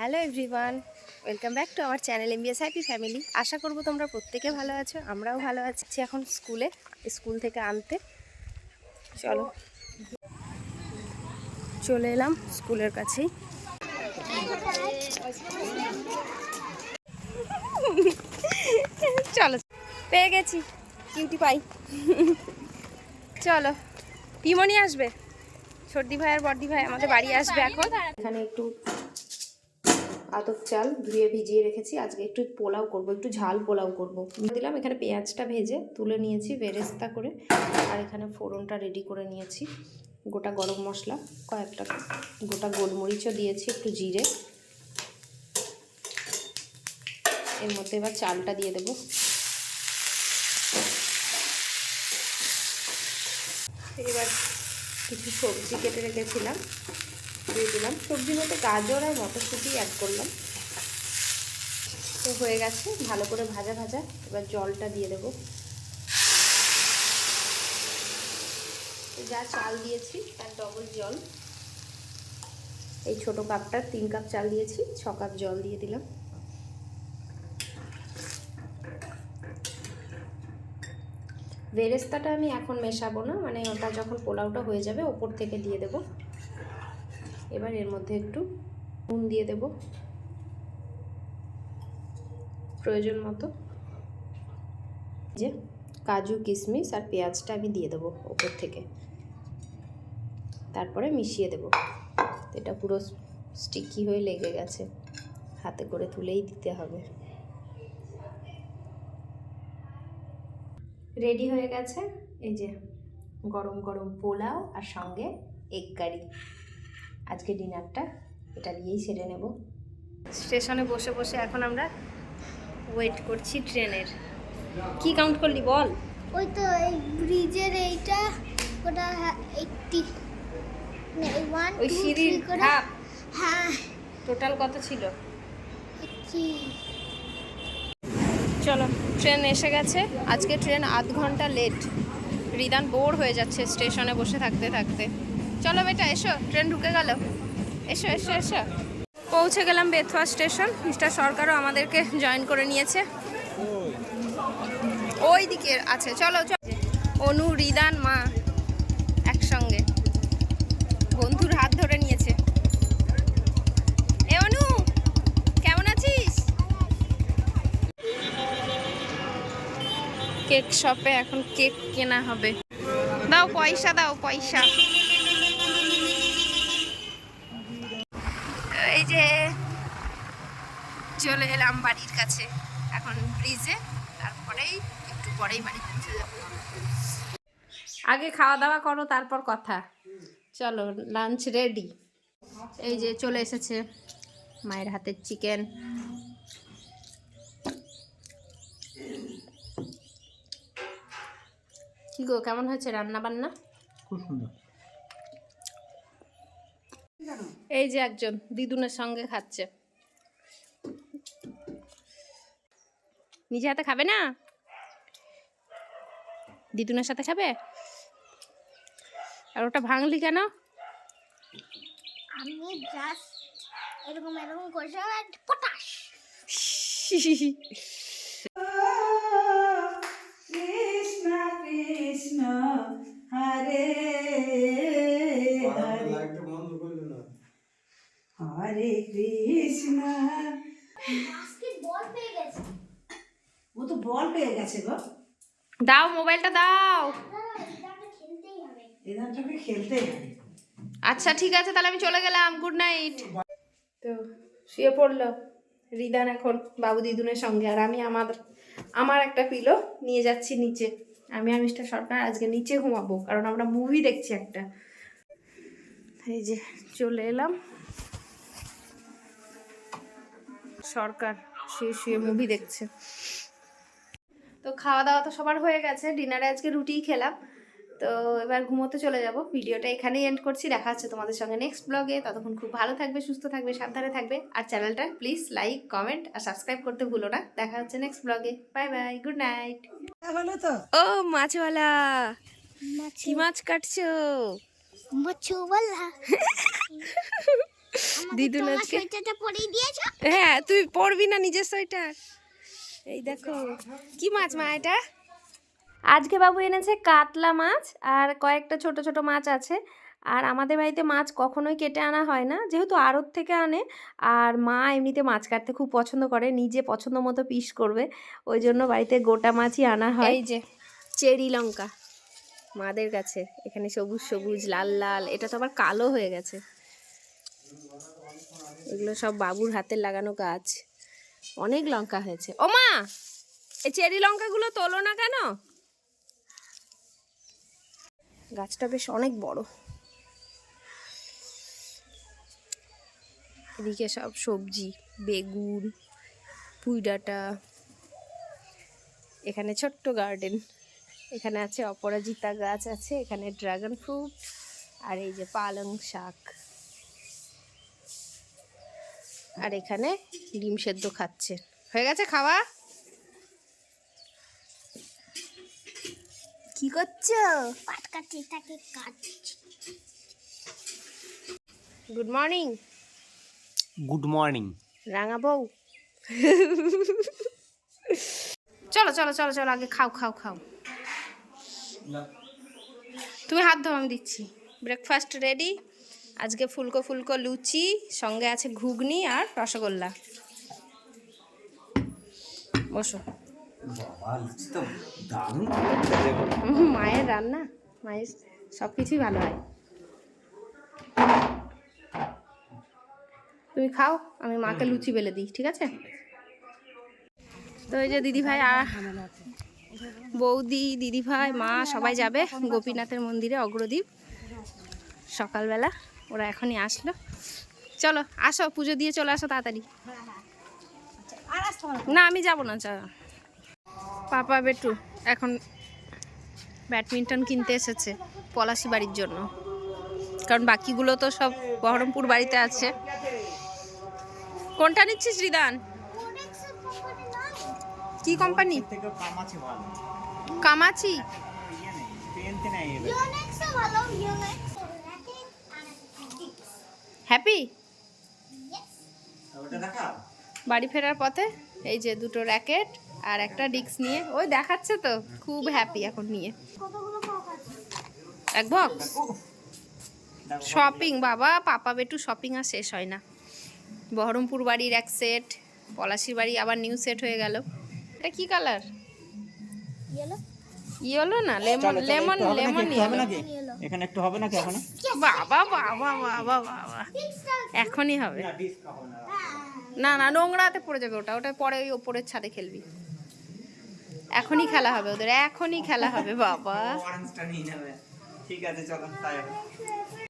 Hello everyone, welcome back to আমার channel MBS happy family. আশা করব তোমরা প্রত্যেকে ভালো আছো, আমরাও ভালো আছি। এখন স্কুলে, স্কুল থেকে আনতে। চলো। চলে এলাম স্কুলের কাছেই। চলো, পেয়ে গেছি কিউটি পাই। চলো পিমনি আসবে। সর্দি ভাই আর বর্দি ভাই আমাদের বাড়ি আসবে এখন। এখানে একটু আতপ চাল ধুয়ে ভিজিয়ে রেখেছি। আজকে একটু পোলাও করব, একটু ঝাল পোলাও করব। দিলাম এখানে পেঁয়াজটা ভেজে, তুলে নিয়েছি বেরেস্তা করে আর এখানে ফোড়নটা রেডি করে নিয়েছি। গোটা গরম মশলা, কয়েকটা গোটা গোলমরিচও দিয়েছি, একটু জিরে। এর মধ্যে এবার চালটা দিয়ে দেবো। এবার কিছু সবজি কেটে রেখেছিলাম। দিয়ে দিলাম। সবজির মধ্যে গাজর আর মটরশুঁটি অ্যাড করলাম। তো হয়ে গেছে, ভালো করে ভাজা ভাজা। এবার জলটা দিয়ে দেবো। যা চাল দিয়েছি, তার ডবল জল। এই ছোট কাপটার তিন কাপ চাল দিয়েছি, ছ কাপ জল দিয়ে দিলাম। বেরেস্তাটা আমি এখন মেশাবো না মানে ওটা যখন পোলাওটা হয়ে যাবে, ওপর থেকে দিয়ে দেব। এবার এর মধ্যে একটু নুন দিয়ে দেব। প্রয়োজন মতো যে কাজু, কিশমিশ আর পেঁয়াজটা আমি দিয়ে দেবো ওপর থেকে। তারপরে মিশিয়ে দেব। এটা পুরো স্টিকি হয়ে লেগে গেছে। হাতে করে তুলেই দিতে হবে। রেডি হয়ে গেছে। এই যে গরম গরম পোলাও আর সঙ্গে এগ কারি। আজকে ডিনারটা এটা দিয়েই সেরে নেব। স্টেশনে বসে বসে এখন আমরা ওয়েট করছি ট্রেনের। কি কাউন্ট করলি বল? ওই তো এই ব্রিজের এইটা ওটা এইটটি ওয়ান ওই সিঁড়ির ধাপ? হ্যাঁ। টোটাল কত ছিল? এইটটি চলো ট্রেন এসে গেছে। আজকে ট্রেন আধ ঘণ্টা লেট রিদান বোর হয়ে যাচ্ছে স্টেশনে বসে থাকতে থাকতে। চলো বেটা, এসো, ট্রেন ঢুকে গেল। এসো এসো এসো। পৌঁছে গেলাম বেথুয়া স্টেশন, মিস্টার সরকারও আমাদেরকে জয়েন করে নিয়েছে। ওই দিকে আছে চলো। অনু, রিদান, মা একসঙ্গে। বন্ধুর হাত ধরে নিয়েছে। এ, অনু, কেমন আছিস? কেক শপে এখন কেক কেনা হবে। দাও পয়সা দাও পয়সা। এই যে চলে এলাম বাড়ির কাছে। এখন ব্রিজে তারপরেই একটু পরেই বাড়ি পৌঁছে যাব। আগে খাওয়া দাওয়া করো তারপর কথা। চলো লাঞ্চ রেডি এই যে চলে এসেছে মায়ের হাতের চিকেন কি গো কেমন হয়েছে রান্না বান্না খুব সুন্দর। এই যে একজন দিদুনের সঙ্গে খাচ্ছে। নিজে হাতে খাবে না? দিদুনের সাথে খাবে? আর ওটা ভাঙলি কেন? আমি জাস্ট এরকম এরকম করছিলাম পটাশ। হরে কৃষ্ণ। ও তো বল পেয়ে গেছে গো। দাও মোবাইলটা দাও। হবে। আচ্ছা ঠিক আছে তাহলে আমি চলে গেলাম। গুড নাইট তো শুয়ে পড়ল রিদান এখন বাবু দিদুনের সঙ্গে। আর আমি আমার আমার একটা পিলো নিয়ে যাচ্ছি নিচে। আমি আর মিস্টার সরকার আজকে নিচে ঘুমাবো কারণ আমরা মুভি দেখছি একটা। এই যে চলে এলাম। সরকার শুয়ে শুয়ে মুভি দেখছে। তো খাওয়া দাওয়া তো সবার হয়ে গেছে। ডিনারে আজকে রুটিই খেলাম। তো এবার ঘুমোতে চলে যাব। ভিডিওটা এখানেই এন্ড করছি। দেখা হচ্ছে তোমাদের সঙ্গে নেক্সট ব্লগে ততক্ষণ খুব ভালো থাকবে সুস্থ থাকবে সাবধানে থাকবে। আর চ্যানেলটা প্লিজ লাইক কমেন্ট আর সাবস্ক্রাইব করতে ভুলো না। দেখা হচ্ছে নেক্সট ব্লগে বাই বাই গুড নাইট হলো তো ও মাছওয়ালা। কি মাছ কাটছো? মাছুওয়ালা। দিদুন আজকে হ্যাঁ তুই পড়বি না নিজের সোয়েটার। এই দেখো কি মাছ মা এটা? আজকে বাবু এনেছে কাতলা মাছ আর কয়েকটা ছোট ছোট মাছ আছে। আর আমাদের বাড়িতে মাছ কখনোই কেটে আনা হয় না যেহেতু আড়ত থেকে আনে। আর মা এমনিতে মাছ কাটতে খুব পছন্দ করে নিজে পছন্দ মতো পিস করবে। ওই জন্য বাড়িতে গোটা মাছই আনা হয়। এই যে চেরি লঙ্কা। মাদের কাছে এখানে সবুজ সবুজ লাল লাল এটা তো আবার কালো হয়ে গেছে। এগুলো সব বাবুর হাতের লাগানো গাছ। অনেক লঙ্কা হয়েছে। ও মা, এই চেরি লঙ্কাগুলো তোলো না কেন? গাছটা বেশ অনেক বড়। এদিকে সব সবজি, বেগুন, পুঁই ডাঁটা। এখানে ছোট্ট গার্ডেন। এখানে আছে অপরাজিতা গাছ আছে, এখানে ড্রাগন ফ্রুট, আর এই যে পালং শাক। আর এখানে ডিম সেদ্ধ খাচ্ছে। হয়ে গেছে খাওয়া? কি করছ? পাটকাটি তাকে কাটছি। গুড মর্নিং গুড মর্নিং রাঙা বউ। চলো চলো চলো চলো আগে খাও খাও খাও। তুমি হাত ধো আমি দিচ্ছি। ব্রেকফাস্ট রেডি আজকে ফুলকো ফুলকো লুচি সঙ্গে আছে ঘুগনি আর রসগোল্লা। বসো। তো মায়ের রান্না মায়ের সব কিছুই ভালো হয়। তুমি খাও আমি মাকে লুচি বেলে দিই ঠিক আছে? তো এই যে দিদি ভাই আর বৌদি দিদি ভাই মা সবাই যাবে গোপীনাথের মন্দিরে অগ্রদীপ সকালবেলা। ওরা এখনই আসলো। চলো, আসো, পুজো দিয়ে চলে আসো তাড়াতাড়ি। না, আমি যাব না, চলো। পাপা, বেটু, এখন ব্যাডমিন্টন কিনতে এসেছে পলাশি বাড়ির জন্য। কারণ বাকিগুলো তো সব বহরমপুর বাড়িতে আছে। কোনটা নিচ্ছিস, রিদান? কি কোম্পানি? কামাচি। হ্যাপি বাড়ি ফেরার পথে এই যে দুটো র্যাকেট আর একটা ডিস্ক নিয়ে ওই দেখাচ্ছে তো খুব হ্যাপি এখন নিয়ে। কতগুলো এক বক্স শপিং বাবা পাপা বেটু শপিং আর শেষ হয় না। বহরমপুর বাড়ির এক সেট পলাশির বাড়ি আবার নিউ সেট হয়ে গেল। এটা কি কালার ইয়েলো ইয়েলো না লেমন লেমন লেমন হবে নাকি? এখানে একটু হবে নাকি এখন? বাবা বাবা বাবা বাবা। এখনই হবে। না না নোংরাতে পড়ে যাবে ওটা। ওটা পরে ওই ওপরের ছাদে খেলবি। এখনই খেলা হবে ওদের এখনই খেলা হবে বাবা। ঠিক আছে চলো